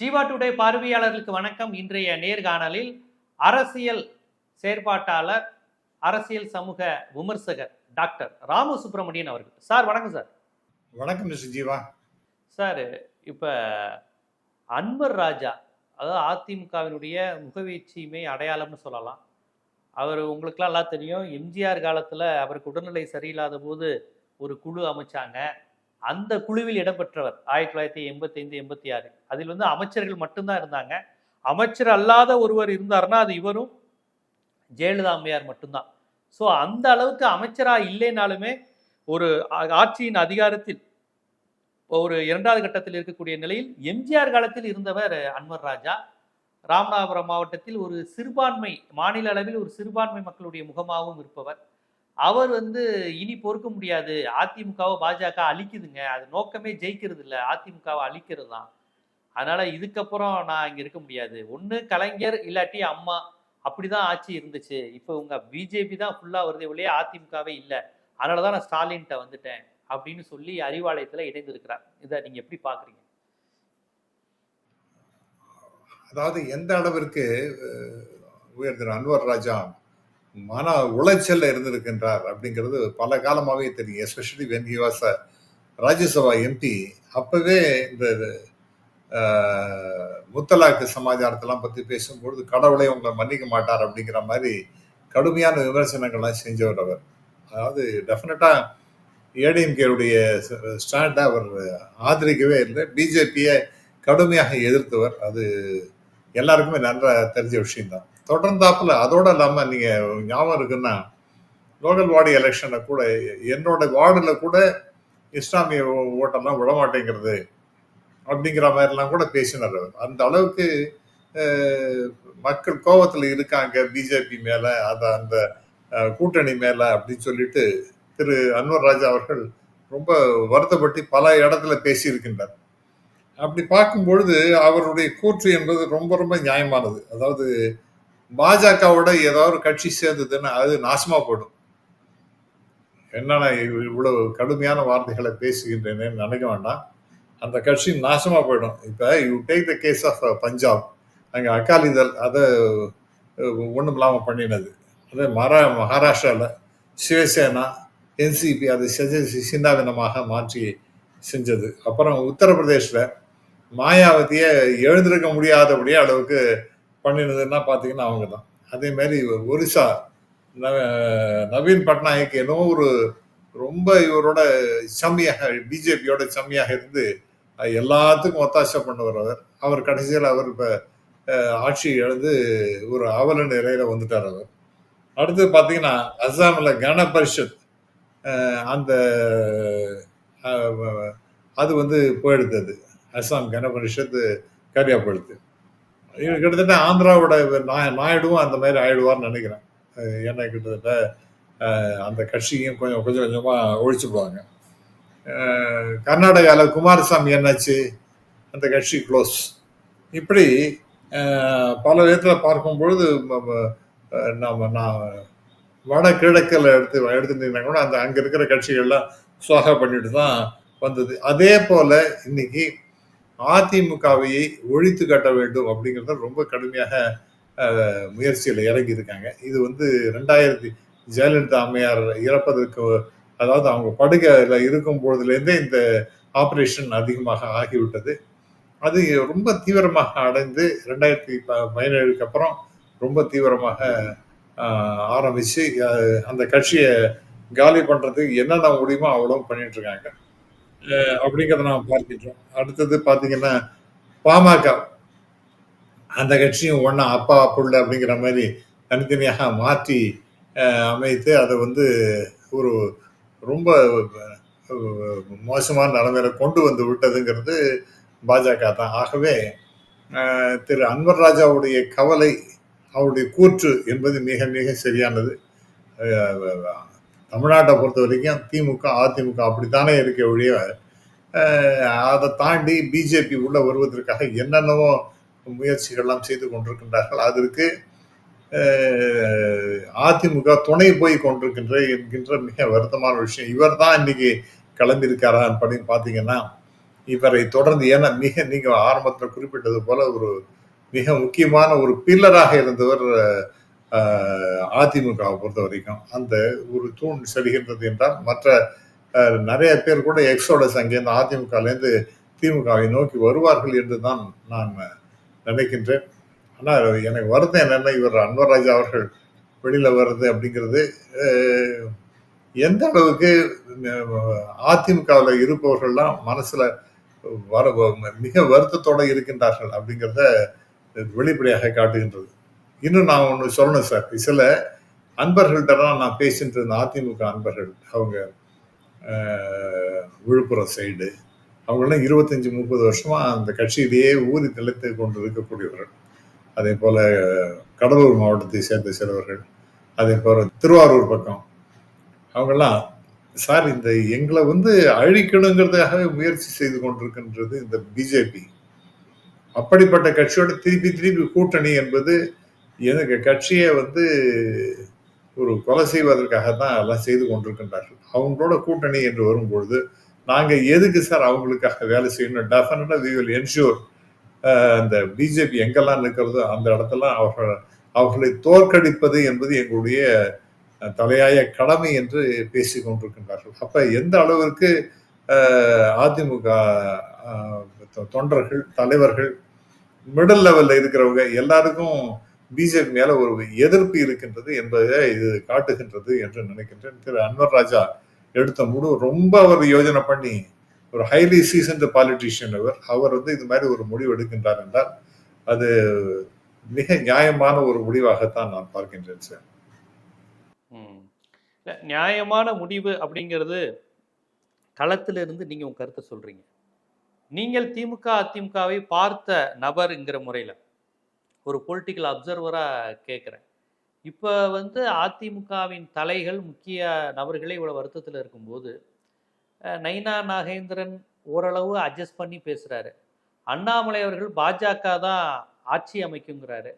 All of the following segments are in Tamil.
ஜீவா டுடே பார்வையாளர்களுக்கு வணக்கம். இன்றைய நேர்காணலில் அரசியல் செயற்பாட்டாளர் அரசியல் சமூக விமர்சகர் டாக்டர் ராமு சுப்பிரமணியன் அவர்கள். சார் வணக்கம் சார். வணக்கம் மிஸ்டர் ஜீவா. சார் இப்போ அன்வர் ராஜா அதாவது அதிமுகவினுடைய முகவீழ்ச்சியுமே அடையாளம்னு சொல்லலாம். அவர் உங்களுக்கெல்லாம் எல்லாம் தெரியும். எம்ஜிஆர் காலத்தில் அவருக்கு உடல்நிலை சரியில்லாத போது ஒரு குழு அமைச்சாங்க. அந்த குழுவில் இடம்பெற்றவர் ஆயிரத்தி தொள்ளாயிரத்தி எண்பத்தைந்து எண்பத்தி ஆறு. அதில் வந்து அமைச்சர்கள் மட்டும்தான் இருந்தாங்க. அமைச்சர் அல்லாத ஒருவர் இருந்தார்னா அது இவரும் ஜெயலலிதா அம்மையார் மட்டும்தான். ஸோ அந்த அளவுக்கு அமைச்சராக இல்லைனாலுமே ஒரு ஆட்சியின் அதிகாரத்தில் ஒரு இரண்டாவது கட்டத்தில் இருக்கக்கூடிய நிலையில் எம்ஜிஆர் காலத்தில் இருந்தவர் அன்வர் ராஜா. ராமநாதபுரம் மாவட்டத்தில் ஒரு சிறுபான்மை மாநில அளவில் ஒரு சிறுபான்மை மக்களுடைய முகமாகவும் இருப்பவர். அவர் வந்து இனி பொறுக்க முடியாது. அதிமுகவை பாஜக அழிக்குதுங்க. அது நோக்கமே ஜெயிக்கிறது இல்லை அதிமுகவை அழிக்கிறது தான் அதனால இதுக்கப்புறம் நான் இங்க இருக்க முடியாது. ஒன்று கலைஞர் இல்லாட்டி அம்மா. அப்படிதான் ஆட்சி இருந்துச்சு. இப்போ உங்க பிஜேபி தான் ஃபுல்லா வருதே ஒழிய அதிமுகவே இல்லை. அதனால தான் நான் ஸ்டாலின்கிட்ட வந்துட்டேன் அப்படின்னு சொல்லி அறிவாலயத்துல இணைந்திருக்கிறார். இதை நீங்க எப்படி பாக்குறீங்க? அதாவது எந்த அளவிற்கு உயர்ந்த உயர் அன்வர் ராஜா மன உளைச்சல்ல இருந்திருக்கின்றார் அப்படிங்கிறது பல காலமாகவே தெரியும். Especially when he was Rajya Sabha M P அப்பவே இந்த முத்தலாக்கு சமாச்சாரத்தெல்லாம் பத்தி பேசும்பொழுது கடவுளை உங்களை மன்னிக்க மாட்டார் அப்படிங்கிற மாதிரி கடுமையான விமர்சனங்கள்லாம் செஞ்சவர் அவர். அதாவது டெஃபினட்டா ஏடிஎம்கேவுடைய ஸ்டாண்டை அவர் ஆதரிக்கவே இல்லை. பிஜேபியை கடுமையாக எதிர்த்தவர். அது எல்லாருக்குமே நன்றாக தெரிஞ்ச விஷயம்தான். தொடர்ந்தாப்புல அதோட இல்லாம நீங்க ஞாபகம் இருக்குன்னா லோக்கல் வார்டு எலெக்ஷனை கூட என்னோட வார்டுல கூட இஸ்லாமிய ஓட்டெல்லாம் விடமாட்டேங்கிறது அப்படிங்கிற மாதிரிலாம் கூட பேசினார் அவர். அந்த அளவுக்கு மக்கள் கோவத்துல இருக்காங்க பிஜேபி மேல அத அந்த கூட்டணி மேல அப்படின்னு சொல்லிட்டு திரு அன்வர் ராஜா அவர்கள் ரொம்ப வருத்தப்பட்டு பல இடத்துல பேசியிருக்கின்றார். அப்படி பார்க்கும் பொழுது அவருடைய கூற்று என்பது ரொம்ப ரொம்ப நியாயமானது. அதாவது பாஜகவோட ஏதாவது ஒரு கட்சி சேர்ந்ததுன்னா அது நாசமா போடும் என்னன்னா இவ்- இவ்வளவு கடுமையான வார்த்தைகளை பேசுகின்றேன்னு நினைக்க வேண்டாம். அந்த கட்சி நாசமா போயிடும். இப்ப you take the case of Punjab அங்க அகாலிதள் அதை ஒண்ணும் இல்லாம பண்ணினது. அதே மரா மகாராஷ்டிரால சிவசேனா என்சிபி அதை செஞ்ச சிந்தாவினமாக மாற்றி செஞ்சது. அப்புறம் உத்தரப்பிரதேசில் மாயாவதியை எழுந்திருக்க முடியாதபடியே அளவுக்கு பண்ணினதுன்னா பார்த்தீங்கன்னா அவங்க தான் அதே மாதிரி ஒரிசா ந- நவீன் பட்நாயக் என்னவோ ஒரு ரொம்ப இவரோட செம்மையாக பிஜேபியோட செம்மியாக இருந்து எல்லாத்துக்கும் ஒத்தாசை பண்ணுவார் அவர். அவர் கடைசியில் அவர் இப்போ ஆட்சி எழுந்து ஒரு அவல நிலையில வந்துட்டார் அவர். அடுத்து பார்த்தீங்கன்னா அஸ்ஸாமில் கன பரிஷத் அந்த அது வந்து போயிடுது அஸ்ஸாம் கன பரிஷத்து கரியா போயிடுது கிட்டத்தட்ட ஆந்திராவோட நாய- நாயுடுவும் அந்த மாதிரி ஆயிடுவார்னு நினைக்கிறேன். ஏன்னா கிட்டத்தட்ட அந்த கட்சியும் கொஞ்சம் கொஞ்சம் கொஞ்சமாக ஒழிச்சுடுவாங்க கர்நாடகாவில் குமாரசாமி என்னாச்சு? அந்த கட்சி க்ளோஸ் இப்படி பல விதத்தில் பார்க்கும் பொழுது ம- நான் வட கிழக்கில் எடுத்து எடுத்துட்டீங்கன்னா கூட அந்த அங்கே இருக்கிற கட்சிகள்லாம் சுவாக பண்ணிட்டு தான் வந்தது. அதே போல் இன்னைக்கு அதிமுகவையை ஒழித்து கட்ட வேண்டும் அப்படிங்கிறத ரொம்ப கடுமையாக முயற்சியில் இறங்கி இருக்காங்க. இது வந்து ரெண்டாயிரத்தி ஜெயலலிதா அம்மையார் இறப்பதற்கு அதாவது அவங்க படுகையில் இருக்கும் பொழுதுலேருந்தே இந்த ஆப்ரேஷன் அதிகமாக ஆகிவிட்டது. அது ரொம்ப தீவிரமாக அடைந்து ரெண்டாயிரத்தி ப- பதினேழுக்கு அப்புறம் ரொம்ப தீவிரமாக ஆரம்பித்து அந்த கட்சியை காலி பண்ணுறதுக்கு என்னென்ன முடியுமோ அவ்வளோ பண்ணிட்டு இருக்காங்க. அப்படிங்கிறத நாம் பார்க்கின்றோம். அடுத்தது பார்த்தீங்கன்னா பாமக. அந்த கட்சியும் ஒன்றா அப்பா புள்ள அப்படிங்கிற மாதிரி தனித்தனியாக மாற்றி அமைத்து அதை வந்து ஒரு ரொம்ப மோசமான நிலைமையில கொண்டு வந்து விட்டதுங்கிறது பாஜக தான். ஆகவே திரு அன்வர் ராஜாவுடைய கவலை அவருடைய கூற்று என்பது மிக மிக சரியானது. தமிழ்நாட்டை பொறுத்த வரைக்கும் திமுக அதிமுக அப்படித்தானே இருக்க ஒழிய அதை தாண்டி பிஜேபி உள்ள வருவதற்காக என்னென்னவோ முயற்சிகள்லாம் செய்து கொண்டிருக்கின்றார்கள். அதற்கு அதிமுக துணை போய் கொண்டிருக்கின்ற என்கின்ற மிக வருத்தமான விஷயம். இவர் தான் இன்னைக்கு கிளம்பியிருக்காரா அப்படின்னு பார்த்தீங்கன்னா இவரை தொடர்ந்து ஏன்னா மிக நீங்க ஆரம்பத்தில் குறிப்பிட்டது போல ஒரு மிக முக்கியமான ஒரு பில்லராக இருந்தவர் அதிமுகவை பொறுத்த வரைக்கும் அந்த ஒரு தூண் செல்கின்றது என்றால் மற்ற நிறைய பேர் கூட எக்ஸோடஸ் அங்கேருந்து அதிமுகலேருந்து திமுகவை நோக்கி வருவார்கள் என்று தான் நான் நினைக்கின்றேன். ஆனால் எனக்கு வருத்தம் என்னென்ன இவர் அன்வர்ராஜா அவர்கள் வெளியில் வர்றது அப்படிங்கிறது எந்த அளவுக்கு அதிமுகவில் இருப்பவர்கள்லாம் மனசில் வர மிக வருத்தத்தோடு இருக்கின்றார்கள் அப்படிங்கிறத வெளிப்படையாக காட்டுகின்றது. இன்னும் நான் ஒன்று சொல்லணும் சார் சில அன்பர்கள்ட்டலாம் நான் பேசிட்டு இருந்த அதிமுக அன்பர்கள் அவங்க விழுப்புரம் சைடு அவங்களாம் இருபத்தஞ்சி முப்பது வருஷமாக அந்த கட்சியிலேயே ஊறி நிலைத்து கொண்டு இருக்கக்கூடியவர்கள் அதே போல் கடலூர் மாவட்டத்தை சேர்ந்த சிலவர்கள் அதே போல் திருவாரூர் பக்கம். அவங்கெல்லாம் சார் இந்த எங்களை வந்து அழிக்கணுங்கிறதுக்காகவே முயற்சி செய்து கொண்டிருக்கின்றது இந்த பிஜேபி. அப்படிப்பட்ட கட்சியோட திருப்பி திருப்பி கூட்டணி என்பது எனக்கு கட்சியை வந்து ஒரு கொலை செய்வதற்காக தான் எல்லாம் செய்து கொண்டிருக்கின்றார்கள். அவங்களோட கூட்டணி என்று வரும்பொழுது நாங்கள் எதுக்கு சார் அவங்களுக்காக வேலை செய்யணும்? டெஃபினட்டாக வி வில் என்ஷூர் அந்த பிஜேபி எங்கெல்லாம் இருக்கிறதோ அந்த இடத்துல அவர்கள் அவர்களை தோற்கடிப்பது என்பது எங்களுடைய தலையாய கடமை என்று பேசி கொண்டிருக்கின்றார்கள். அப்போ எந்த அளவிற்கு அதிமுக தொ- தொண்டர்கள் தலைவர்கள் மிடில் லெவலில் இருக்கிறவங்க எல்லாருக்கும் பிஜேபி மேல ஒரு எதிர்ப்பு இருக்கின்றது என்பதை இது காட்டுகின்றது என்று நினைக்கின்றேன். திரு அன்வர் ராஜா எடுத்த முடிவு ரொம்ப அவர் யோஜனை பண்ணி ஒரு ஹைலி சீசன்டு பாலிட்டிஷியன் அவர். அவர் வந்து இது மாதிரி ஒரு முடிவு எடுக்கின்றார் என்றால் அது மிக நியாயமான ஒரு முடிவாகத்தான் நான் பார்க்கின்றேன் சார் நியாயமான முடிவு அப்படிங்கிறது களத்திலிருந்து நீங்க உங்க கருத்தை சொல்றீங்க. நீங்கள் திமுக அதிமுகவை பார்த்த நபருங்கிற முறையில ஒரு பொலிட்டிக்கல் அப்சர்வராக கேட்குறேன் இப்போ வந்து அதிமுகவின் தலைகள் முக்கிய நபர்களே இவ்வளோ வருத்தத்தில் இருக்கும்போது நைனா நாகேந்திரன் ஓரளவு அட்ஜஸ்ட் பண்ணி பேசுகிறாரு அண்ணாமலை அவர்கள் பாஜக தான் ஆட்சி அமைக்குங்கிறாரு.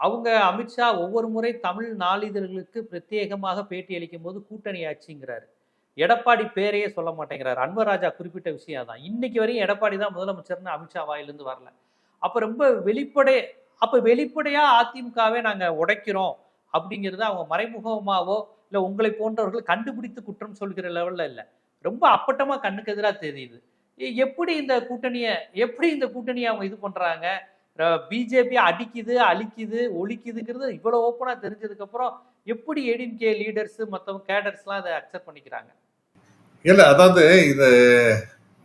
அவங்க அமித்ஷா ஒவ்வொரு முறை தமிழ் நாளிதழ்களுக்கு பிரத்யேகமாக பேட்டி அளிக்கும் போது கூட்டணி ஆட்சிங்கிறாரு. எடப்பாடி பேரையே சொல்ல மாட்டேங்கிறார். அன்வர் குறிப்பிட்ட விஷயம் தான் இன்னைக்கு வரையும் எடப்பாடி தான் முதலமைச்சர்னு அமித்ஷா வாயிலிருந்து வரல. அப்போ ரொம்ப வெளிப்படை அப்ப வெளிப்படையா அதிமுகவே நாங்க உடைக்கிறோம் அப்படிங்கிறது அவங்க மறைமுகமாவோ இல்ல உங்களை போன்றவர்கள் கண்டுபிடித்து குற்றம் சொல்கிற லெவல்ல இல்ல. ரொம்ப அப்பட்டமா கண்ணுக்கு எதிராக தெரியுது. எப்படி இந்த கூட்டணியை எப்படி இந்த கூட்டணியை அவங்க இது பண்றாங்க? பிஜேபி அடிக்குது அழிக்குது ஒழிக்குதுங்கிறது இவ்வளவு ஓப்பனா தெரிஞ்சதுக்கு அப்புறம் எப்படி எடிஎம்கே லீடர்ஸ் மற்றவங்க கேடர்ஸ்லாம் அதை அக்செப்ட் பண்ணிக்கிறாங்க? இல்ல அதாவது இது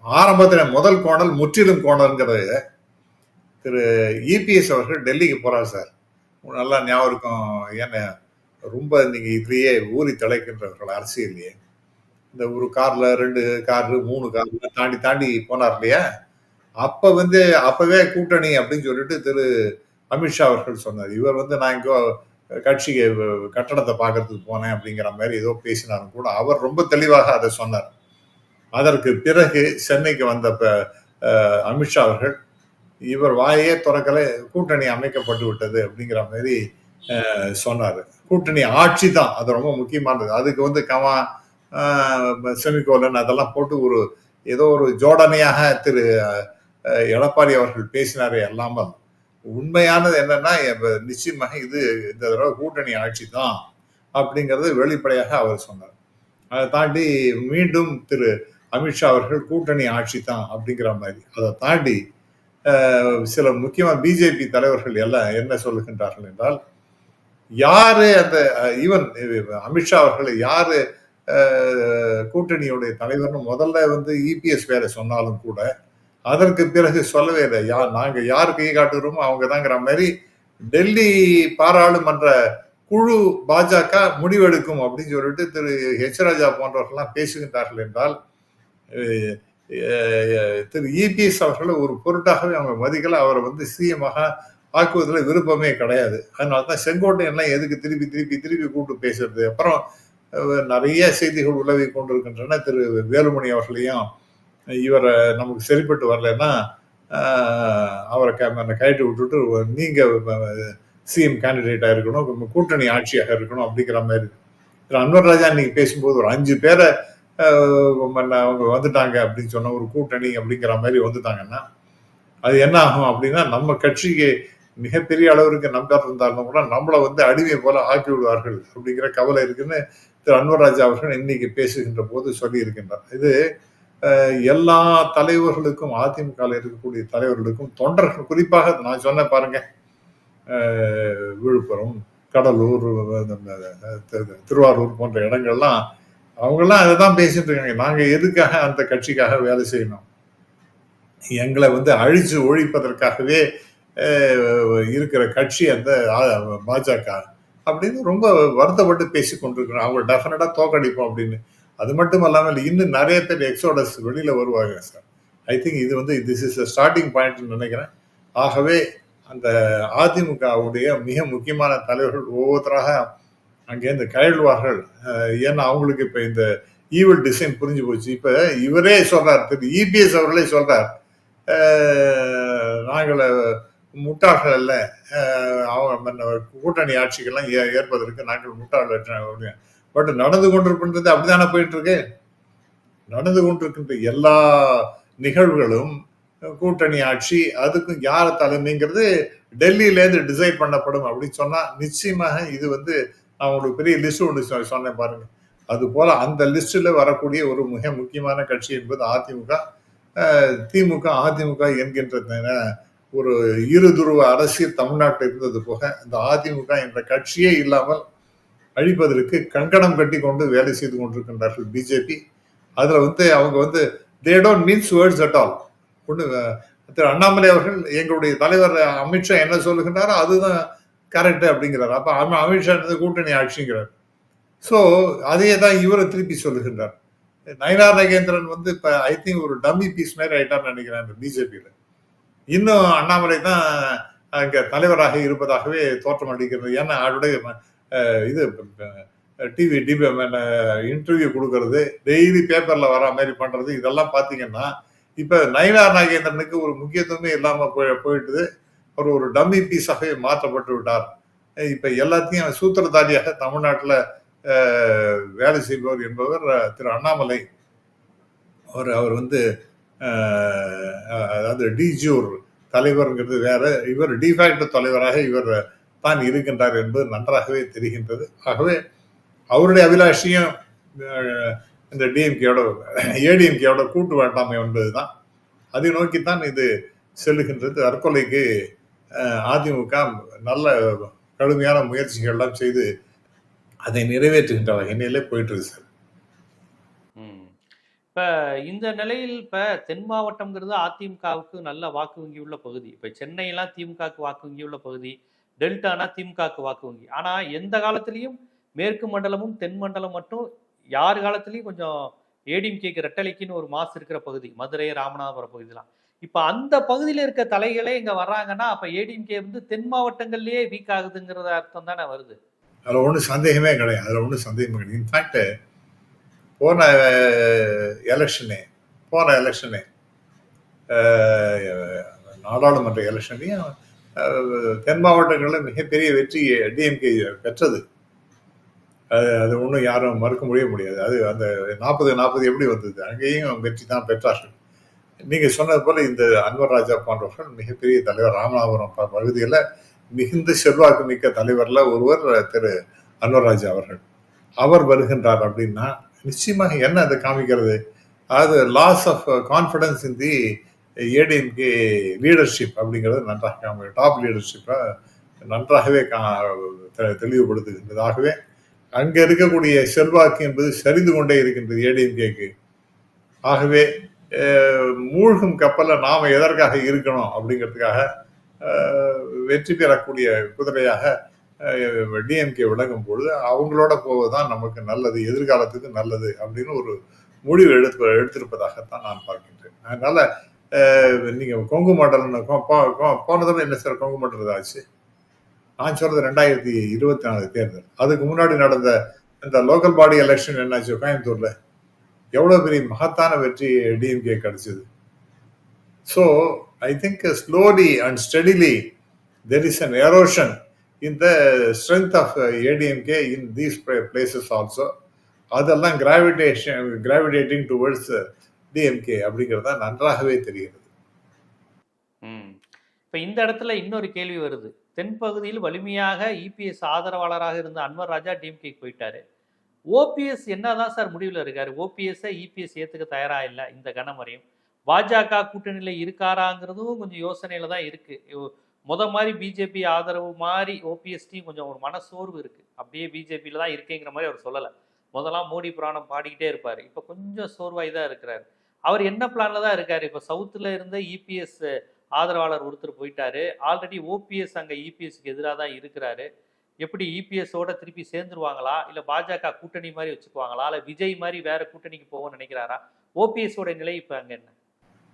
ஆரம்பத்தில் முதல் கோணல் முற்றிலும் கோணல்ங்கிறது திரு இபிஎஸ் அவர்கள் டெல்லிக்கு போகிறார் சார். நல்லா ஞாபகம் இருக்கும். ஏன்னா ரொம்ப நீங்கள் இதுலேயே ஊறி தலைக்கின்றவர்கள் அரசியல்லையே இந்த ஒரு காரில் ரெண்டு கார் மூணு காரில் தாண்டி தாண்டி போனார் இல்லையா? அப்போ வந்து அப்போவே கூட்டணி அப்படின்னு சொல்லிட்டு திரு அமித்ஷா அவர்கள் சொன்னார். இவர் வந்து நான் இங்கோ கட்சி கட்டடத்தை பார்க்கறதுக்கு போனேன் அப்படிங்கிற மாதிரி ஏதோ பேசினாலும் கூட அவர் ரொம்ப தெளிவாக அதை சொன்னார். அதற்கு பிறகு சென்னைக்கு வந்த அமித்ஷா அவர்கள் இவர் வாயே திறக்கல கூட்டணி அமைக்கப்பட்டு விட்டது அப்படிங்கிற மாதிரி சொன்னார் சொன்னாரு. கூட்டணி ஆட்சி தான் அது ரொம்ப முக்கியமானது. அதுக்கு வந்து கமா செமிகோலன் அதெல்லாம் போட்டு ஒரு ஏதோ ஒரு ஜோடனையாக திரு எடப்பாடி அவர்கள் பேசினாரே எல்லாமல் உண்மையானது என்னன்னா நிச்சயமாக இது இந்த தடவை கூட்டணி ஆட்சி தான் அப்படிங்கிறது வெளிப்படையாக அவர் சொன்னார். அதை தாண்டி மீண்டும் திரு அமித்ஷா அவர்கள் கூட்டணி ஆட்சி தான் அப்படிங்கிற மாதிரி அதை தாண்டி சில முக்கியமான பிஜேபி தலைவர்கள் எல்லாம் என்ன சொல்லுகின்றார்கள் என்றால் யாரு அந்த ஈவன் அமித்ஷா அவர்களை யாரு கூட்டணியுடைய தலைவர்னு முதல்ல வந்து இபிஎஸ் வேற சொன்னாலும் கூட அதற்கு பிறகு சொல்லவே இல்லை. யா நாங்கள் யார் கை காட்டுகிறோமோ அவங்க தாங்கிற மாதிரி டெல்லி பாராளுமன்ற குழு பாஜக முடிவெடுக்கும் அப்படின்னு சொல்லிட்டு திரு ஹெச் ராஜா போன்றவர்கள்லாம் பேசுகின்றார்கள் என்றால் திரு இபிஎஸ் அவர்களை ஒரு பொருட்டாகவே அவங்க மதிக்கல. அவரை வந்து சிஎமாக ஆக்குவதில் விருப்பமே கிடையாது. அதனால தான் செங்கோட்டையெல்லாம் எதுக்கு திருப்பி திருப்பி திருப்பி கூப்பிட்டு பேசுறது? அப்புறம் நிறைய செய்திகள் உலவி கொண்டிருக்கின்றன. திரு வேலுமணி அவர்களையும் இவரை நமக்கு சரிப்பட்டு வரலைன்னா அவரை க- கழட்டி விட்டுட்டு நீங்கள் சிஎம் கேண்டிடேட்டாக இருக்கணும். கூட்டணி ஆட்சியாக இருக்கணும் அப்படிங்கிற மாதிரி அன்வர் ராஜா இன்னைக்கு பேசும்போது ஒரு அஞ்சு பேரை அவங்க வந்துட்டாங்க அப்படின்னு சொன்ன ஒரு கூட்டணி அப்படிங்கிற மாதிரி வந்துட்டாங்கன்னா அது என்ன ஆகும் அப்படின்னா நம்ம கட்சிக்கு மிகப்பெரிய அளவிற்கு நம்பர் இருந்தாலும் கூட நம்மளை வந்து அடிமை போல ஆக்கி விடுவார்கள் அப்படிங்கிற கவலை இருக்குன்னு திரு. அன்வராஜ் அவர்கள் இன்னைக்கு பேசுகின்ற போது சொல்லியிருக்கின்றார். இது எல்லா தலைவர்களுக்கும் அதிமுக இருக்கக்கூடிய தலைவர்களுக்கும் தொண்டர்கள் குறிப்பாக நான் சொன்ன பாருங்க விழுப்புரம் கடலூர் திருவாரூர் போன்ற இடங்கள்லாம் அவங்கெல்லாம் அதை தான் பேசிட்டு இருக்காங்க. நாங்கள் எதுக்காக அந்த கட்சிக்காக வேலை செய்யணும்? எங்களை வந்து அழிச்சு ஒழிப்பதற்காகவே இருக்கிற கட்சி அந்த பாஜக அப்படின்னு ரொம்ப வருத்தப்பட்டு பேசி கொண்டிருக்கிறோம். அவங்க டெஃபினட்டாக தோக்கடிப்போம் அப்படின்னு. அது மட்டும் இல்லாமல் இன்னும் நிறைய பேர் எக்ஸோடஸ் வெளியில் வருவாங்க சார். ஐ திங்க் இது வந்து திஸ் இஸ் ஸ்டார்டிங் பாயிண்ட்னு நினைக்கிறேன். ஆகவே அந்த அதிமுகவுடைய மிக முக்கியமான தலைவர்கள் ஒவ்வொருத்தராக அங்கேருந்து கயழ்வார்கள் ஏன்னா அவங்களுக்கு இப்போ இந்த ஈவல் டிசைன் புரிஞ்சு போச்சு. இப்போ இவரே சொல்கிறார் திரு இபிஎஸ் அவர்களே சொல்கிறார் நாங்கள் முட்டாள்கள் அல்ல அவங்க கூட்டணி ஆட்சிகள்லாம் ஏற்பதற்கு நாங்கள் முட்டாள் பட் நடந்து கொண்டிருக்கின்றது அப்படிதானே போயிட்டு இருக்கு நடந்து கொண்டிருக்கின்ற எல்லா நிகழ்வுகளும் கூட்டணி ஆட்சி அதுக்கும் யார் தலைமைங்கிறது டெல்லியிலேருந்து டிசைட் பண்ணப்படும் அப்படின்னு சொன்னா நிச்சயமாக இது வந்து நான் உங்களுக்கு பெரிய லிஸ்ட் ஒன்று சொன்னேன் பாருங்க. அது போல அந்த லிஸ்டில் வரக்கூடிய ஒரு மிக முக்கியமான கட்சி என்பது அதிமுக. திமுக அதிமுக என்கின்ற ஒரு இரு துருவ அரசியல் தமிழ்நாட்டில் இருந்தது போக இந்த அதிமுக என்ற கட்சியே இல்லாமல் அழிப்பதற்கு கங்கணம் கட்டி கொண்டு வேலை செய்து கொண்டிருக்கின்றார்கள் பிஜேபி. அதில் வந்து அவங்க வந்து they don't mince words at all ஒன்று திரு அண்ணாமலை அவர்கள் எங்களுடைய தலைவர் அமித்ஷா என்ன சொல்லுகின்றாரோ அதுதான் கரெக்டு அப்படிங்கிறார். அப்போ அமித்ஷா கூட்டணி ஆட்சிங்கிறார். ஸோ அதையே தான் இவரை திருப்பி சொல்லுகின்றார். நயனார் நகேந்திரன் வந்து இப்போ ஐ திங்க் ஒரு டம்மி பீஸ் மாதிரி ஆயிட்டான்னு நினைக்கிறேன் இந்த பிஜேபியில் இன்னும் அண்ணாமலை தான் அங்கே தலைவராக இருப்பதாகவே தோற்றம் அளிக்கிறது. ஏன்னா அவருடைய இது டிவி டிபி இன்டர்வியூ கொடுக்கறது. டெய்லி பேப்பரில் வர மாதிரி பண்ணுறது இதெல்லாம் பார்த்தீங்கன்னா இப்போ நயினார் நாகேந்திரனுக்கு ஒரு முக்கியத்துவமே இல்லாமல் போய் போயிட்டுது. அவர் ஒரு டம்மி பீஸாகவே மாற்றப்பட்டு விட்டார். இப்போ எல்லாத்தையும் சூத்திரதாரியாக தமிழ்நாட்டில் வேலை செய்பவர் என்பவர் திரு அண்ணாமலை. அவர் அவர் வந்து அதாவது டிஜியூர் தலைவருங்கிறது வேற. இவர் டிஃபேக்ட் தலைவராக இவர் தான் இருக்கின்றார் என்பது நன்றாகவே தெரிகின்றது. ஆகவே அவருடைய அபிலாஷியும் இந்த டிஎம்கேயோட ஏடிஎம்கேயோட கூட்டு வேண்டாமை என்பதுதான். அதை நோக்கித்தான் இது செல்லுகின்றது. தற்கொலைக்கு அதிமுக நல்ல கடுமையான முயற்சிகள்லாம் செய்து அதை நிறைவேற்றுகின்ற வகையிலே போயிட்டு இருக்கு சார் இப்போ இந்த நிலையில் இப்ப தென் மாவட்டம்ங்கிறது அதிமுகவுக்கு நல்ல வாக்கு வங்கி உள்ள பகுதி. இப்ப சென்னையெல்லாம் திமுகவுக்கு வாக்கு வங்கி உள்ள பகுதி டெல்டானா திமுகவுக்கு வாக்கு வங்கி. ஆனா எந்த காலத்திலையும் மேற்கு மண்டலமும் தென் மண்டலம் மட்டும் யார் காலத்திலையும் கொஞ்சம் ஏடிஎம்கேக்கு ரெட்டலைக்குன்னு ஒரு மாசு இருக்கிற பகுதி. மதுரை ராமநாதபுரம் பகுதியெல்லாம் இப்போ அந்த பகுதியில் இருக்க தலைகளே இங்கே வர்றாங்கன்னா அப்போ ஏடிஎம்கே வந்து தென் மாவட்டங்கள்லேயே வீக் ஆகுதுங்கிறத அர்த்தம் தானே வருது? அதில் ஒன்றும் சந்தேகமே கிடையாது. அதில் ஒன்றும் சந்தேகமே கிடையாது. இன்ஃபேக்ட் போன எலெக்ஷனே போன எலெக்ஷனே நாடாளுமன்ற எலெக்ஷனையும் தென் மாவட்டங்களில் மிகப்பெரிய வெற்றி டிஎம்கே பெற்றது. அது அது ஒன்றும் யாரும் மறுக்க முடிய முடியாது. அது அந்த நாற்பது நாற்பது எப்படி வந்தது? அங்கேயும் வெற்றி தான் பெற்றார்கள். நீங்கள் சொன்னது போல் இந்த அன்வர் ராஜா போன்றவர்கள் மிகப்பெரிய தலைவர் ராமநாதபுரம் பகுதியில் மிகுந்த செல்வாக்கு மிக்க தலைவரில் ஒருவர் திரு அன்வர்ராஜா அவர்கள். அவர் வருகின்றார் அப்படின்னா நிச்சயமாக என்ன அதை காமிக்கிறது? அது loss of confidence in the A D M K leadership அப்படிங்கிறது நன்றாக காமி டாப் லீடர்ஷிப்பை நன்றாகவே கா தெளிவுபடுத்துகின்றது ஆகவே அங்கே இருக்கக்கூடிய செல்வாக்கு என்பது சரிந்து கொண்டே இருக்கின்றது ஏடிஎம்கேக்கு ஆகவே மூழ்கும் கப்பலில் நாம் எதற்காக இருக்கணும் அப்படிங்கிறதுக்காக வெற்றி பெறக்கூடிய குதிரையாக டிஎம்கே விளங்கும் பொழுது அவங்களோட போவதுதான் நமக்கு நல்லது எதிர்காலத்துக்கு நல்லது அப்படின்னு ஒரு முடிவு எடுத்து எடுத்திருப்பதாகத்தான் நான் பார்க்கின்றேன். அதனால நீங்கள் கொங்கு மாடல் போன தடவை என்ன சார் கொங்கு மாடல் ஆச்சு? நான் சொல்றது ரெண்டாயிரத்தி இருபத்தி நாலு தேர்தல். அதுக்கு முன்னாடி நடந்த இந்த லோக்கல் பாடி எலெக்ஷன் என்னாச்சு கோயம்புத்தூர்ல? எவ்வளவு பெரிய மகத்தான வெற்றி டிஎம்கே கிடைச்சது so I think slowly and steadily there is an erosion in the strength of A D M K in these places also அதெல்லாம் gravitation gravitating towards D M K அப்படிங்கிறதா நன்றாகவே தெரிகிறது. இப்போ இந்த இடத்துல இன்னொரு கேள்வி வருது. தென்பகுதியில் வலிமையாக இபிஎஸ் ஆதரவாளராக இருந்த Anwar Raja D M K போயிட்டாரு. ஓபிஎஸ் என்னதான் சார் முடிவில் இருக்காரு? ஓபிஎஸ்ஸை இபிஎஸ் ஏற்றுக்க தயாரா இல்லை? இந்த கனமறையும் பாஜக கூட்டணியில் இருக்காராங்கிறதும் கொஞ்சம் யோசனையில் தான் இருக்குது முத மாதிரி பிஜேபி ஆதரவு மாதிரி ஓபிஎஸ்டியும் கொஞ்சம் ஒரு மனசோர்வு இருக்குது அப்படியே பிஜேபியில் தான் இருக்கேங்கிற மாதிரி அவர் சொல்லலை. முதலாம் மோடி புராணம் பாடிக்கிட்டே இருப்பார். இப்போ கொஞ்சம் சோர்வாய் தான் இருக்கிறார். அவர் என்ன பிளானில் தான் இருக்கார்? இப்போ சவுத்தில் இருந்த இபிஎஸ் ஆதரவாளர் ஒருத்தர் போயிட்டாரு. ஆல்ரெடி ஓபிஎஸ் அங்கே இபிஎஸ்க்கு எதிராக தான் இருக்கிறாரு. எப்படி இபிஎஸோட திருப்பி சேர்ந்துருவாங்களா? இல்லை பாஜக கூட்டணி மாதிரி வச்சுக்குவாங்களா? இல்லை விஜய் மாதிரி வேற கூட்டணிக்கு போகும்னு நினைக்கிறாரா? ஓபிஎஸோட நிலை இப்போ அங்கே என்ன?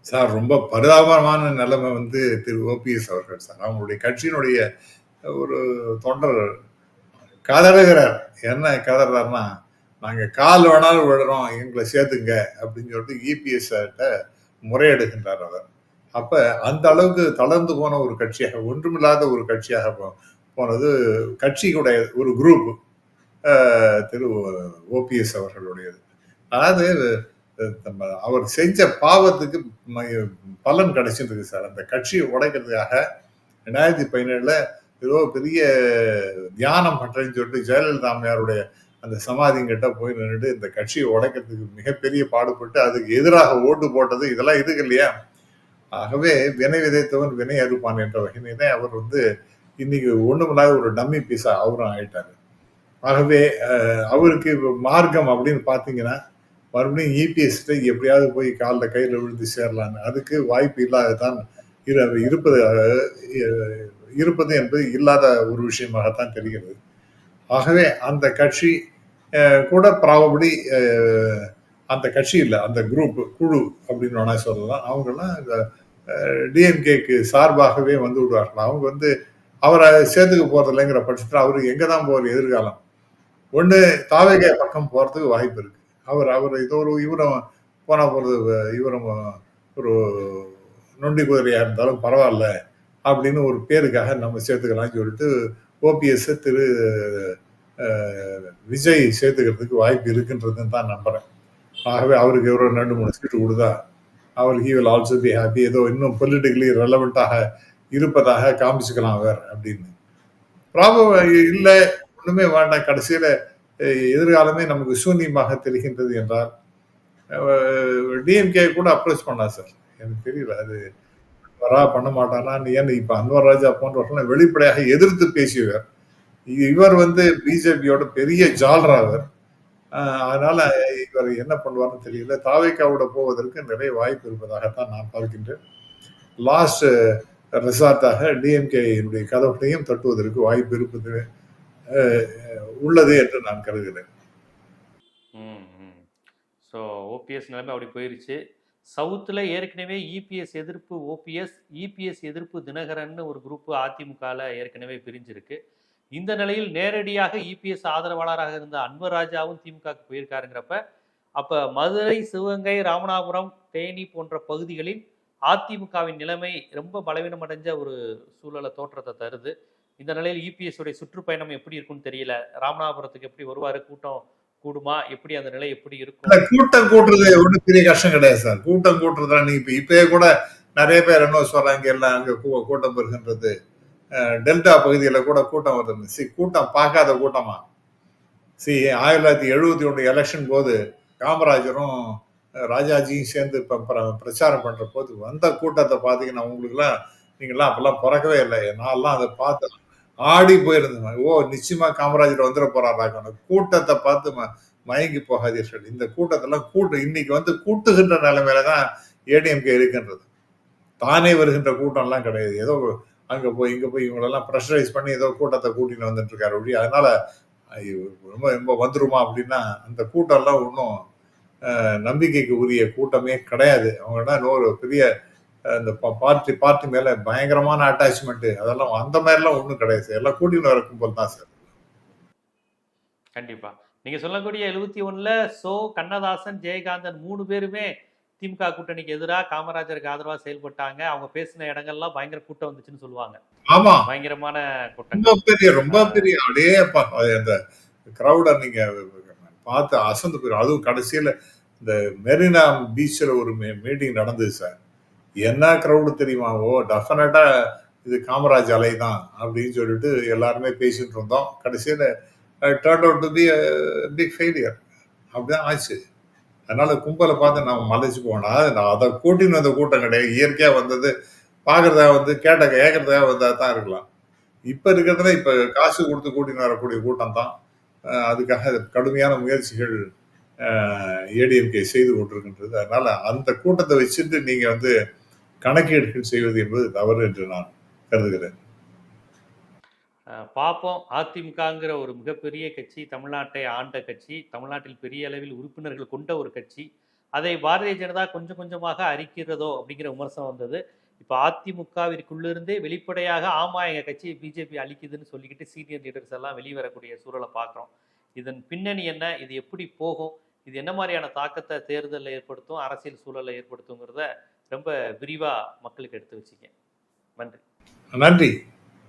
சார் ரொம்ப பரிதாபமான நிலைமை வந்து திரு ஓபிஎஸ் அவர்கள் சார். அவங்களுடைய கட்சியினுடைய ஒரு தொண்டர் கதறுகிறார். என்ன கதறாருன்னா நாங்கள் கால் வேணாலும் விடுறோம் எங்களை சேர்த்துங்க அப்படின்னு சொல்லிட்டு இபிஎஸ் முறையெடுக்கின்றார் அவர். அப்போ அந்த அளவுக்கு தளர்ந்து போன ஒரு கட்சியாக ஒன்றுமில்லாத ஒரு கட்சியாக போனது கட்சியுடைய ஒரு குரூப் திரு ஓபிஎஸ் அவர்களுடையது. அதாவது நம்ம அவர் செஞ்ச பாவத்துக்கு பலன் கிடைச்சிருக்கு சார். அந்த கட்சியை உடைக்கிறதுக்காக ரெண்டாயிரத்தி பதினேழுல ஏதோ பெரிய தியானம் பண்றேன்னு சொல்லிட்டு ஜெயலலிதா அம்மையாருடைய அந்த சமாதிங்கிட்ட போய் நின்றுட்டு இந்த கட்சியை உடைக்கிறதுக்கு மிகப்பெரிய பாடுபட்டு அதுக்கு எதிராக ஓட்டு போட்டது இதெல்லாம் இருக்கு இல்லையா? ஆகவே வினை விதைத்தவன் வினை அறுப்பான் என்ற வகையிலே அவர் வந்து இன்னைக்கு ஒண்ணுமில்லாத ஒரு டம்மி பீஸா அவரும் ஆயிட்டாரு. ஆகவே அவருக்கு இப்போ மார்க்கம் அப்படின்னு பார்த்தீங்கன்னா மறுபடியும் இபிஎஸ் எப்படியாவது போய் காலில் கையில் விழுந்து சேரலான்னு அதுக்கு வாய்ப்பு இல்லாததான் இரு- இருப்பது இருப்பது என்பது இல்லாத ஒரு விஷயமாகத்தான் தெரிகிறது. ஆகவே அந்த கட்சி கூட ப்ராபபடி அந்த கட்சி இல்லை அந்த குரூப் குழு அப்படின்னு வேணா சொல்லலாம். அவங்கெல்லாம் இந்த டிஎம்கேக்கு சார்பாகவே வந்து விடுவார்கள்? அவங்க வந்து அவரை சேர்த்துக்க போறது இல்லைங்கிற பட்சத்தில் அவருக்கு எங்கே தான் போகிற எதிர்காலம். ஒன்று தாவேகா பக்கம் போகிறதுக்கு வாய்ப்பு இருக்கு. அவர் அவர் ஏதோ ஒரு இவரும் போனால் போகிறது இவரும் ஒரு நொண்டி குதிரையாக இருந்தாலும் பரவாயில்ல அப்படின்னு ஒரு பேருக்காக நம்ம சேர்த்துக்கலாம்னு சொல்லிட்டு ஓபிஎஸ் திரு விஜய் சேர்த்துக்கிறதுக்கு வாய்ப்பு இருக்குன்றதுன்னு தான் நம்புகிறேன் ஆகவே அவருக்கு எவ்வளோ ரெண்டு மூணு சீட்டு கொடுத்தா அவர் he will also be happy ஏதோ இன்னும் பொலிட்டிக்கலி ரெலவெண்ட்டாக இருப்பதாக காமிச்சுக்கலாம் அவர் அப்படின்னு. ப்ராப்ளம் இல்லை ஒண்ணுமே வேண்டாம். கடைசியில எதிர்காலமே நமக்கு சூன்யமாக தெரிகின்றது என்றால் டிஎம்கே கூட அப்ரோச் பண்ணா சார். எனக்கு தெரியல அது வரா பண்ண மாட்டானா ஏன்னு இப்ப அன்வர் ராஜா போன்றவர்கள் வெளிப்படையாக எதிர்த்து பேசியவர். இவர் வந்து பிஜேபியோட பெரிய ஜால்ராவர் அதனால இவர் என்ன பண்ணுவார்னு தெரியல. தாவேக்காவோட போவதற்கு நிறைய வாய்ப்பு இருப்பதாகத்தான் நான் பார்க்கின்றேன். லாஸ்ட் ரிசார்ட்டாக டிஎம்கேயினுடைய கதவுகளையும் தட்டுவதற்கு வாய்ப்பு இருப்பது உள்ளது என்று நான் கருதுகிறேன். ஸோ ஓபிஎஸ் நிலைமை அப்படி போயிருச்சு. சவுத்தில் ஏற்கனவே இபிஎஸ் எதிர்ப்பு ஓபிஎஸ் இபிஎஸ் எதிர்ப்பு தினகரன் ஒரு குரூப் அதிமுகவில் ஏற்கனவே பிரிஞ்சிருக்கு. இந்த நிலையில் நேரடியாக இபிஎஸ் ஆதரவாளராக இருந்த அன்வர் ராஜாவும் திமுகவுக்கு போயிருக்காருங்கிறப்ப அப்போ மதுரை சிவகங்கை ராமநாதபுரம் தேனி போன்ற பகுதிகளில் அதிமுகவின் நிலைமை ரொம்ப பலவீனம் அடைஞ்ச ஒரு சூழலை தோற்றத்தை தருது. இந்த நிலையில் இபிஎஸ் உடைய சுற்றுப்பயணம் எப்படி இருக்கும்னு தெரியல. ராமநாதபுரத்துக்கு எப்படி வருவாரு? கூட்டம் கூடுமா? எப்படி அந்த நிலை எப்படி இருக்கும்? கூட்டம் கூட்டுறது ஒன்றும் பெரிய கஷ்டம் கிடையாது சார். கூட்டம் கூட்டுறதுல நீங்க இப்ப இப்பயே கூட நிறைய பேர் என்ன சொல்றாங்க? எல்லாம் அங்க கூட்டம் வருகின்றது. அஹ், டெல்டா பகுதியில கூட கூட்டம் வருது. சி கூட்டம் பார்க்காத கூட்டமா? சி ஆயிரத்தி தொள்ளாயிரத்தி எழுபத்தி ஒன்று எலெக்ஷன் போது காமராஜரும் ராஜாஜியும் சேர்ந்து இப்போ பிரச்சாரம் பண்ணுற போது வந்த கூட்டத்தை பார்த்தீங்கன்னா உங்களுக்குலாம் நீங்களாம் அப்பெல்லாம் பிறக்கவே இல்லை. நான்லாம் அதை பார்த்து ஆடி போயிருந்தேன். ஓ நிச்சயமா காமராஜர் வந்துட போறாராக்கணும் கூட்டத்தை பார்த்து ம- மயங்கி போகாதீர்கள் இந்த கூட்டத்தெல்லாம் கூட்டு இன்னைக்கு வந்து கூட்டுகின்ற நிலைமையில தான் ஏடிஎம்கே இருக்கின்றது. தானே வருகின்ற கூட்டம்லாம் கிடையாது. ஏதோ அங்கே போய் இங்கே போய் இவங்களெல்லாம் ப்ரெஷரைஸ் பண்ணி ஏதோ கூட்டத்தை கூட்டின்னு வந்துட்டு இருக்காரு ஒழிய அதனால ஐயோ, ரொம்ப ரொம்ப வந்துருமா அப்படின்னா அந்த கூட்டம்லாம் ஒன்றும் நம்பிக்கைக்கு உரிய கூட்டமே கிடையாது. அவங்கன்னா இன்னொரு பெரிய இந்த பார்ட்டி பார்ட்டி மேல பயங்கரமான அட்டாச்மெண்ட் அதெல்லாம் அந்த மாதிரிலாம் ஒன்றும் கிடையாது சார். எல்லாம் கூட்டின்னு வரக்கும் போல் தான் சார் கண்டிப்பா. நீங்க சொல்லக்கூடிய எழுபத்தி ஒண்ணுல சோ கண்ணதாசன் ஜெயகாந்தன் மூணு பேருமே திமுக கூட்டணிக்கு எதிராக காமராஜருக்கு ஆதரவா செயல்பட்டாங்க. அவங்க பேசின இடங்கள்லாம் பயங்கர கூட்டம் வந்துச்சுன்னு சொல்லுவாங்க. ஆமா. பயங்கரமான கூட்டம். ரொம்ப பெரிய ரொம்ப பெரிய அப்படியே அந்த கிரௌட நீங்க பார்த்து அசந்து போயிடும் அதுவும் கடைசியில் இந்த மெரினா பீச்சில் ஒரு மீட்டிங் நடந்தது சார். என்ன க்ரௌடு தெரியுமா? ஓ டெஃபினட்டாக இது காமராஜ் அலை தான் அப்படின்னு சொல்லிட்டு எல்லாருமே பேசிட்டு இருந்தோம். கடைசியில் turn out to be big failure அப்படிதான் ஆச்சு. அதனால கும்பலை பார்த்து நம்ம மலைச்சு போனா நான் அதை கூட்டின்னு வந்த கூட்டம் கிடையாது. இயற்கையாக வந்தது பார்க்குறதா வந்து கேட்ட கேட்கறதா வந்தா தான் இருக்கலாம். இப்போ இருக்கிறதுல இப்போ காசு கொடுத்து கூட்டின்னு வரக்கூடிய கூட்டம் தான். அதுக்காக கடுமையான முயற்சிகள் ஏடிஎம்கே செய்து கொண்டிருக்கின்றது. அதனால அந்த கூட்டத்தை வச்சுட்டு நீங்க வந்து கணக்கீடுகள் செய்வது என்பது தவறு என்று நான் கருதுகிறேன். அஹ் பார்ப்போம் அதிமுகங்கிற ஒரு மிகப்பெரிய கட்சி தமிழ்நாட்டை ஆண்ட கட்சி தமிழ்நாட்டில் பெரிய அளவில் உறுப்பினர்கள் கொண்ட ஒரு கட்சி அதை பாரதிய ஜனதா கொஞ்சம் கொஞ்சமாக அரிக்கிறதோ அப்படிங்கிற விமர்சனம் வந்தது. இப்போ அதிமுகவிற்குள்ளிருந்தே வெளிப்படையாக ஆமா எங்கள் கட்சி பிஜேபி அழிக்குதுன்னு சொல்லிக்கிட்டு சீனியர் லீடர்ஸ் எல்லாம் வெளிவரக்கூடிய சூழலை பார்க்குறோம். இதன் பின்னணி என்ன? இது எப்படி போகும்? இது என்ன மாதிரியான தாக்கத்தை தேர்தலில் ஏற்படுத்தும்? அரசியல் சூழலை ஏற்படுத்துங்கிறத ரொம்ப விரிவாக மக்களுக்கு எடுத்து வச்சுக்கேன் நன்றி. நன்றி.